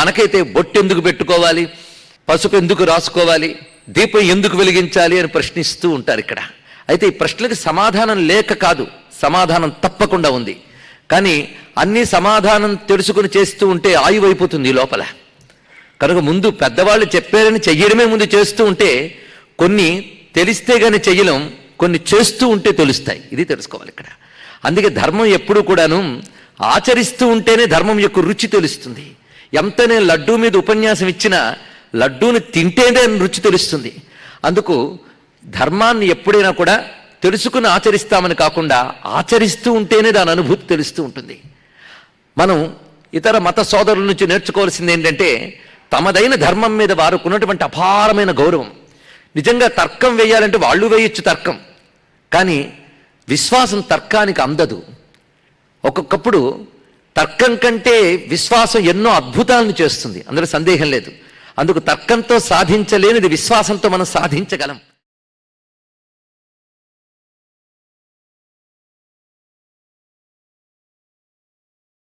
మనకైతే బొట్టు ఎందుకు పెట్టుకోవాలి? పసుపు ఎందుకు రాసుకోవాలి? దీపం ఎందుకు వెలిగించాలి అని ప్రశ్నిస్తూ ఉంటారు ఇక్కడ. అయితే ఈ ప్రశ్నలకు సమాధానం లేక కాదు సమాధానం తప్పకుండా ఉంది. కానీ అన్ని సమాధానం తెలుసుకుని చేస్తూ ఉంటే ఆయువు అయిపోతుంది ఈ లోపల. కనుక ముందు పెద్దవాళ్ళు చెప్పారని చెయ్యడమే ముందు చేస్తూ ఉంటే కొన్ని తెలిస్తే గాని చెయ్యలేం కొన్ని చేస్తూ ఉంటే తెలుస్తాయి. ఇది తెలుసుకోవాలి ఇక్కడ. అందుకే ధర్మం ఎప్పుడు కూడాను ఆచరిస్తూ ఉంటేనే ధర్మం యొక్క రుచి తెలుస్తుంది. ఎంత నేను లడ్డూ మీద ఉపన్యాసం ఇచ్చినా లడ్డూని తింటేనే రుచి తెలుస్తుంది. అందుకు ధర్మాన్ని ఎప్పుడైనా కూడా తెలుసుకుని ఆచరిస్తామని కాకుండా ఆచరిస్తూ ఉంటేనే దాని అనుభూతి తెలుస్తూ ఉంటుంది. మనం ఇతర మత సోదరుల నుంచి నేర్చుకోవాల్సింది ఏంటంటే తమదైన ధర్మం మీద వారుకున్నటువంటి అపారమైన గౌరవం. నిజంగా తర్కం వేయాలంటే వాళ్ళు వేయొచ్చు తర్కం. కానీ విశ్వాసం తర్కానికి అందదు. ఒక్కొక్కప్పుడు తర్కం కంటే విశ్వాసం ఎన్నో అద్భుతాలను చేస్తుంది. అందులో సందేహం లేదు. అందుకు తర్కంతో సాధించలేనిది విశ్వాసంతో మనం సాధించగలం.